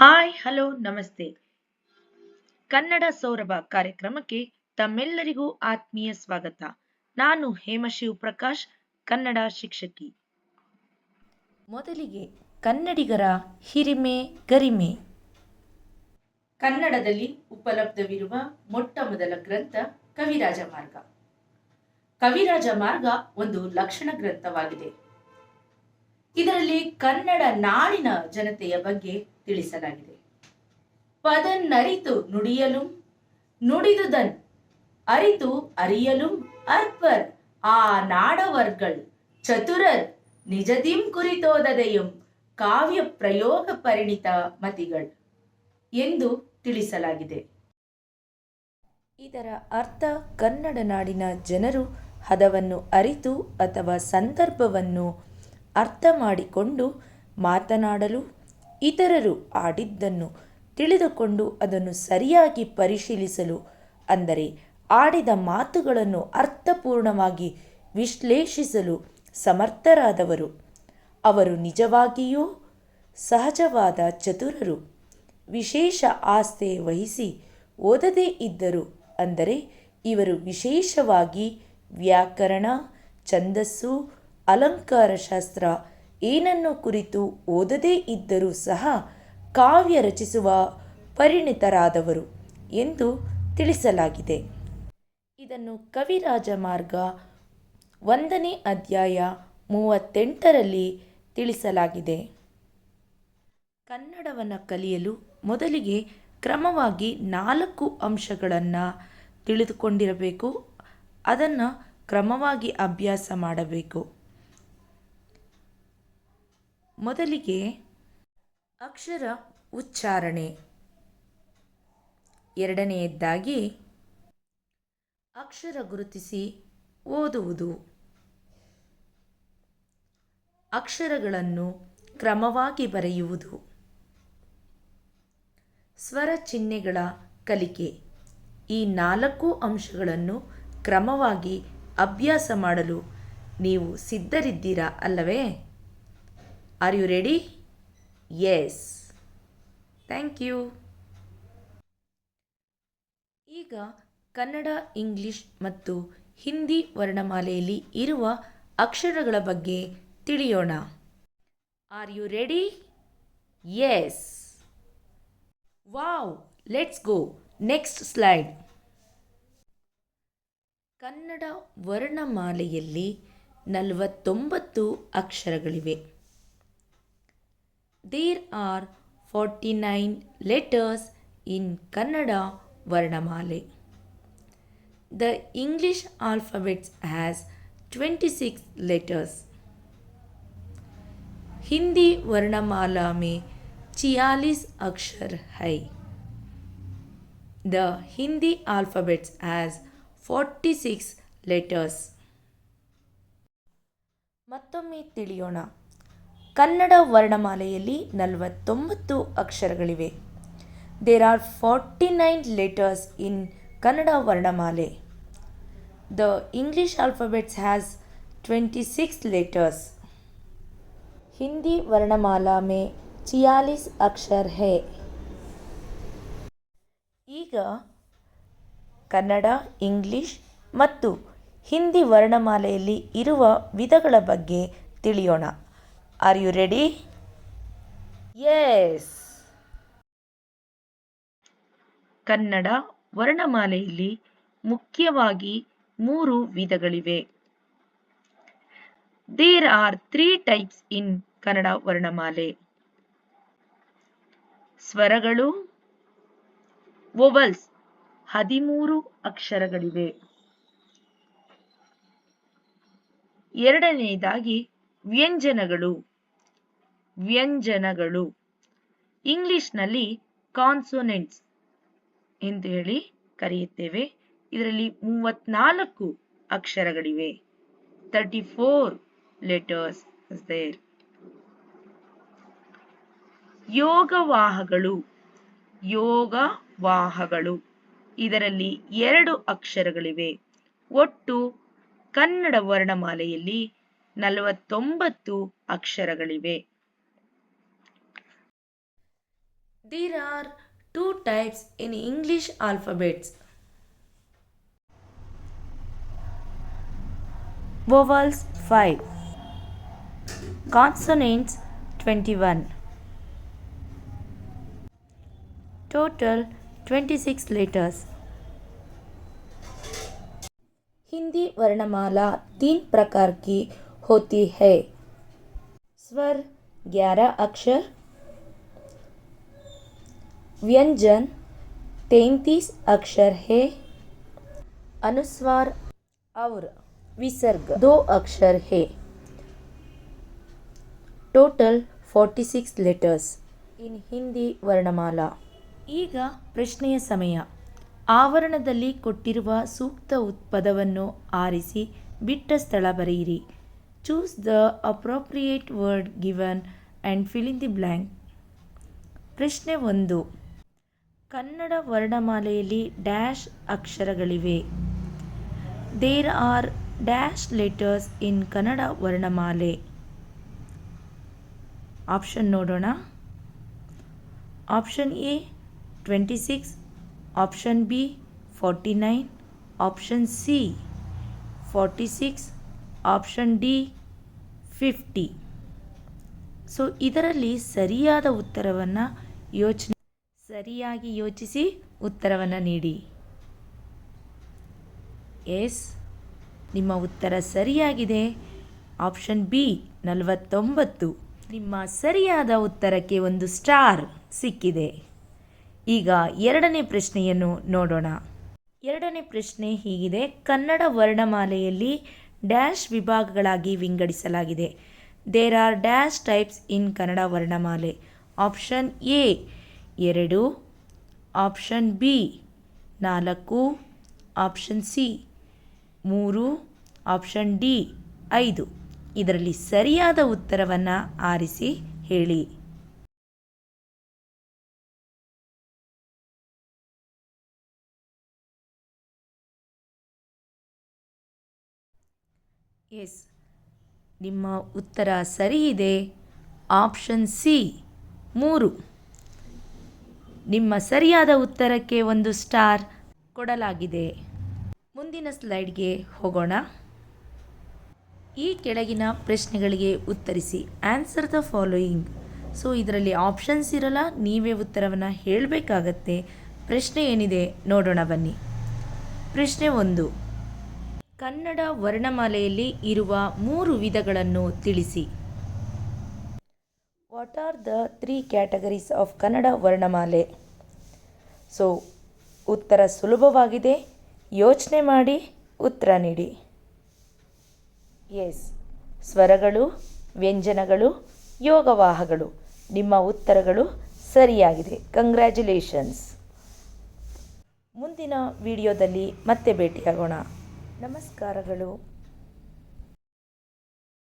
Hi hello ನಮಸ್ತೆ. ಕನ್ನಡ ಸೌರಭ ಕಾರ್ಯಕ್ರಮಕ್ಕೆ ತಮ್ಮೆಲ್ಲರಿಗೂ ಆತ್ಮೀಯ ಸ್ವಾಗತ. ನಾನು ಹೇಮಶಿವ್ ಪ್ರಕಾಶ್ ಕನ್ನಡ ಶಿಕ್ಷಕಿ. ಮೊದಲಿಗೆ ಕನ್ನಡಿಗರ ಹಿರಿಮೆ ಗರಿಮೆ. ಕನ್ನಡದಲ್ಲಿ ಉಪಲಬ್ಧವಿರುವ ಮೊಟ್ಟ ಮೊದಲ ಗ್ರಂಥ ಕವಿರಾಜ ಮಾರ್ಗ. ಕವಿರಾಜ ಮಾರ್ಗ ಒಂದು ಲಕ್ಷಣ ಗ್ರಂಥವಾಗಿದೆ. ಇದರಲ್ಲಿ ಕನ್ನಡ ನಾಡಿನ ಜನತೆಯ ಬಗ್ಗೆ ತಿಳಿಸಲಾಗಿದೆ. ಪದನ್ನರಿತು ನುಡಿಯಲು, ನುಡಿದುದನ್ ಅರಿತು ಅರಿಯಲು ಅರ್ಪರ್ ಆ ನಾಡವರ್ಗಳ್ ಚತುರರ್ ನಿಜದಿಂ ಕುರಿತೋದದೆಯಂ ಕಾವ್ಯ ಪ್ರಯೋಗ ಪರಿಣಿತ ಮತಿಗಳ್ ಎಂದು ತಿಳಿಸಲಾಗಿದೆ. ಇದರ ಅರ್ಥ ಕನ್ನಡ ನಾಡಿನ ಜನರು ಹದವನ್ನು ಅರಿತು ಅಥವಾ ಸಂದರ್ಭವನ್ನು ಅರ್ಥ ಮಾಡಿಕೊಂಡು ಮಾತನಾಡಲು ಇತರರು ಆಡಿದ್ದನ್ನು ತಿಳಿದುಕೊಂಡು ಅದನ್ನು ಸರಿಯಾಗಿ ಪರಿಶೀಲಿಸಲು, ಅಂದರೆ ಆಡಿದ ಮಾತುಗಳನ್ನು ಅರ್ಥಪೂರ್ಣವಾಗಿ ವಿಶ್ಲೇಷಿಸಲು ಸಮರ್ಥರಾದವರು. ಅವರು ನಿಜವಾಗಿಯೂ ಸಹಜವಾದ ಚತುರರು. ವಿಶೇಷ ಆಸ್ಥೆ ವಹಿಸಿ ಓದದೇ ಇದ್ದರು, ಅಂದರೆ ಇವರು ವಿಶೇಷವಾಗಿ ವ್ಯಾಕರಣ, ಛಂದಸ್ಸು ಅಲಂಕಾರಶಾಸ್ತ್ರ ಏನನ್ನು ಕುರಿತು ಓದದೇ ಇದ್ದರೂ ಸಹ ಕಾವ್ಯ ರಚಿಸುವ ಪರಿಣಿತರಾದವರು ಎಂದು ತಿಳಿಸಲಾಗಿದೆ. ಇದನ್ನು ಕವಿರಾಜ ಮಾರ್ಗ ಒಂದನೇ ಅಧ್ಯಾಯ ಮೂವತ್ತೆಂಟರಲ್ಲಿ ತಿಳಿಸಲಾಗಿದೆ. ಕನ್ನಡವನ್ನು ಕಲಿಯಲು ಮೊದಲಿಗೆ ಕ್ರಮವಾಗಿ ನಾಲ್ಕು ಅಂಶಗಳನ್ನು ತಿಳಿದುಕೊಂಡಿರಬೇಕು. ಅದನ್ನು ಕ್ರಮವಾಗಿ ಅಭ್ಯಾಸ ಮಾಡಬೇಕು. ಮೊದಲಿಗೆ ಅಕ್ಷರ ಉಚ್ಚಾರಣೆ. ಎರಡನೆಯದ್ದಾಗಿ ಅಕ್ಷರ ಗುರುತಿಸಿ ಓದುವುದು. ಅಕ್ಷರಗಳನ್ನು ಕ್ರಮವಾಗಿ ಬರೆಯುವುದು. ಸ್ವರ ಚಿಹ್ನೆಗಳ ಕಲಿಕೆ. ಈ ನಾಲ್ಕು ಅಂಶಗಳನ್ನು ಕ್ರಮವಾಗಿ ಅಭ್ಯಾಸ ಮಾಡಲು ನೀವು ಸಿದ್ಧರಿದ್ದೀರಾ ಅಲ್ಲವೇ? Are you ready yes thank you ಈಗ ಕನ್ನಡ, ಇಂಗ್ಲಿಷ್ ಮತ್ತು ಹಿಂದಿ ವರ್ಣಮಾಲೆಯಲ್ಲಿ ಇರುವ ಅಕ್ಷರಗಳ ಬಗ್ಗೆ ತಿಳಿಯೋಣ. Are you ready yes wow let's go next slide Kannada ವರ್ಣಮಾಲೆಯಲ್ಲಿ ನಲವತ್ತೊಂಬತ್ತು ಅಕ್ಷರಗಳಿವೆ. there are forty nine letters in Kannada varnamale the English alphabets has twenty six letters Hindi वर्णमाला में छियालीस अक्षर है the Hindi alphabets has 46 letters ಮತ್ತೊಮ್ಮೆ ತಿಳಿಯೋಣ ಕನ್ನಡ ವರ್ಣಮಾಲೆಯಲ್ಲಿ ನಲವತ್ತೊಂಬತ್ತು ಅಕ್ಷರಗಳಿವೆ. There are forty nine letters in Kannada ವರ್ಣಮಾಲೆ. The English alphabets has twenty six letters Hindi ವರ್ಣಮಾಲಾ ಮೇ ಚಿಯಾಲಿಸ್ ಅಕ್ಷರ್ ಹೇ. ಈಗ ಕನ್ನಡ ಇಂಗ್ಲಿಷ್ ಮತ್ತು ಹಿಂದಿ ವರ್ಣಮಾಲೆಯಲ್ಲಿ ಇರುವ ವಿಧಗಳ ಬಗ್ಗೆ ತಿಳಿಯೋಣ. Are you ready yes Kannada ವರ್ಣಮಾಲೆಯಲ್ಲಿ ಮುಖ್ಯವಾಗಿ ಮೂರು ವಿಧಗಳಿವೆ. There are three types in Kannada ವರ್ಣಮಾಲೆ. ಸ್ವರಗಳು ವೊವಲ್ಸ್ ಹದಿಮೂರು ಅಕ್ಷರಗಳಿವೆ. ಎರಡನೆಯದಾಗಿ ವ್ಯಂಜನಗಳು. ವ್ಯಂಜನಗಳು. ಇಂಗ್ಲಿಷ್ನಲ್ಲಿ ಕಾನ್ಸೋನೆಂಟ್ಸ್ ಎಂದು ಹೇಳಿ ಕರೆಯುತ್ತೇವೆ. ಇದರಲ್ಲಿ ಮೂವತ್ನಾಲ್ಕು ಅಕ್ಷರಗಳಿವೆ. ತರ್ಟಿ ಫೋರ್ ಲೆಟರ್ಸ್ ದೇರ್ ಯೋಗವಾಹಗಳು. ಯೋಗವಾಹಗಳು. ಇದರಲ್ಲಿ ಎರಡು ಅಕ್ಷರಗಳಿವೆ. ಒಟ್ಟು ಕನ್ನಡ ವರ್ಣಮಾಲೆಯಲ್ಲಿ ನಲವತ್ತೊಂಬತ್ತು ಅಕ್ಷರಗಳಿವೆ. There are two types in English alphabets. Vowels 5. Consonants 21. Total 26 letters. Hindi वर्णमाला तीन प्रकार की होती है स्वर ग्यारह अक्षर व्यंजन तैंतीस अक्षर है अनुस्वार और विसर्ग दो अक्षर है total forty six letters in Hindi varnamala ಈಗ ಪ್ರಶ್ನೆಯ ಸಮಯ ಆವರಣದಲ್ಲಿ ಕೊಟ್ಟಿರುವ ಸೂಕ್ತ ಉತ್- ಪದವನ್ನು ಆರಿಸಿ ಬಿಟ್ಟ ಸ್ಥಳ ಬರೆಯಿರಿ choose the appropriate word given and fill in the blank ಪ್ರಶ್ನೆ ಒಂದು ಕನ್ನಡ ವರ್ಣಮಾಲೆಯಲ್ಲಿ dash ಅಕ್ಷರಗಳಿವೆ. There are dash letters in Kannada ವರ್ಣಮಾಲೆ. Option ನೋಡೋಣ. Option A twenty six option B forty nine option C forty six option D fifty so ಇದರಲ್ಲಿ ಸರಿಯಾದ ಉತ್ತರವನ್ನು ಯೋಚನೆ ಸರಿಯಾಗಿ ಯೋಚಿಸಿ ಉತ್ತರವನ್ನು ನೀಡಿ. ಎಸ್. ನಿಮ್ಮ ಉತ್ತರ ಸರಿಯಾಗಿದೆ. ಆಪ್ಷನ್ ಬಿ, ನಲವತ್ತೊಂಬತ್ತು. ನಿಮ್ಮ ಸರಿಯಾದ ಉತ್ತರಕ್ಕೆ ಒಂದು ಸ್ಟಾರ್ ಸಿಕ್ಕಿದೆ. ಈಗ ಎರಡನೇ ಪ್ರಶ್ನೆಯನ್ನು ನೋಡೋಣ. ಎರಡನೇ ಪ್ರಶ್ನೆ ಹೀಗಿದೆ. ಕನ್ನಡ ವರ್ಣಮಾಲೆಯಲ್ಲಿ ಡ್ಯಾಶ್ ವಿಭಾಗಗಳಾಗಿ ವಿಂಗಡಿಸಲಾಗಿದೆ. There are dash types in Kannada ವರ್ಣಮಾಲೆ option A ಎರಡು ಆಪ್ಷನ್ ಬಿ ನಾಲ್ಕು ಆಪ್ಷನ್ ಸಿ ಮೂರು ಆಪ್ಷನ್ ಡಿ ಐದು. ಇದರಲ್ಲಿ ಸರಿಯಾದ ಉತ್ತರವನ್ನು ಆರಿಸಿ ಹೇಳಿ. ಎಸ್. ನಿಮ್ಮ ಉತ್ತರ ಸರಿ ಇದೆ. ಆಪ್ಷನ್ ಸಿ ಮೂರು. ನಿಮ್ಮ ಸರಿಯಾದ ಉತ್ತರಕ್ಕೆ ಒಂದು ಸ್ಟಾರ್ ಕೊಡಲಾಗಿದೆ. ಮುಂದಿನ ಸ್ಲೈಡ್ಗೆ ಹೋಗೋಣ. ಈ ಕೆಳಗಿನ ಪ್ರಶ್ನೆಗಳಿಗೆ ಉತ್ತರಿಸಿ. Answer the following. ಸೊ, ಇದರಲ್ಲಿ ಆಪ್ಷನ್ಸ್ ಇರಲ್ಲ, ನೀವೇ ಉತ್ತರವನ್ನು ಹೇಳಬೇಕಾಗತ್ತೆ. ಪ್ರಶ್ನೆ ಏನಿದೆ ನೋಡೋಣ ಬನ್ನಿ. ಪ್ರಶ್ನೆ ಒಂದು. ಕನ್ನಡ ವರ್ಣಮಾಲೆಯಲ್ಲಿ ಇರುವ ಮೂರು ವಿಧಗಳನ್ನು ತಿಳಿಸಿ. What are the three categories of Kannada ವರ್ಣಮಾಲೆ so ಉತ್ತರ ಸುಲಭವಾಗಿದೆ. ಯೋಚನೆ ಮಾಡಿ, ಉತ್ತರ ನೀಡಿ. ಎಸ್ ಸ್ವರಗಳು, ವ್ಯಂಜನಗಳು, ಯೋಗವಾಹಗಳು. ನಿಮ್ಮ ಉತ್ತರಗಳು ಸರಿಯಾಗಿದೆ. ಕಂಗ್ರ್ಯಾಚುಲೇಷನ್ಸ್ ಮುಂದಿನ ವಿಡಿಯೋದಲ್ಲಿ ಮತ್ತೆ ಭೇಟಿಯಾಗೋಣ. ನಮಸ್ಕಾರಗಳು.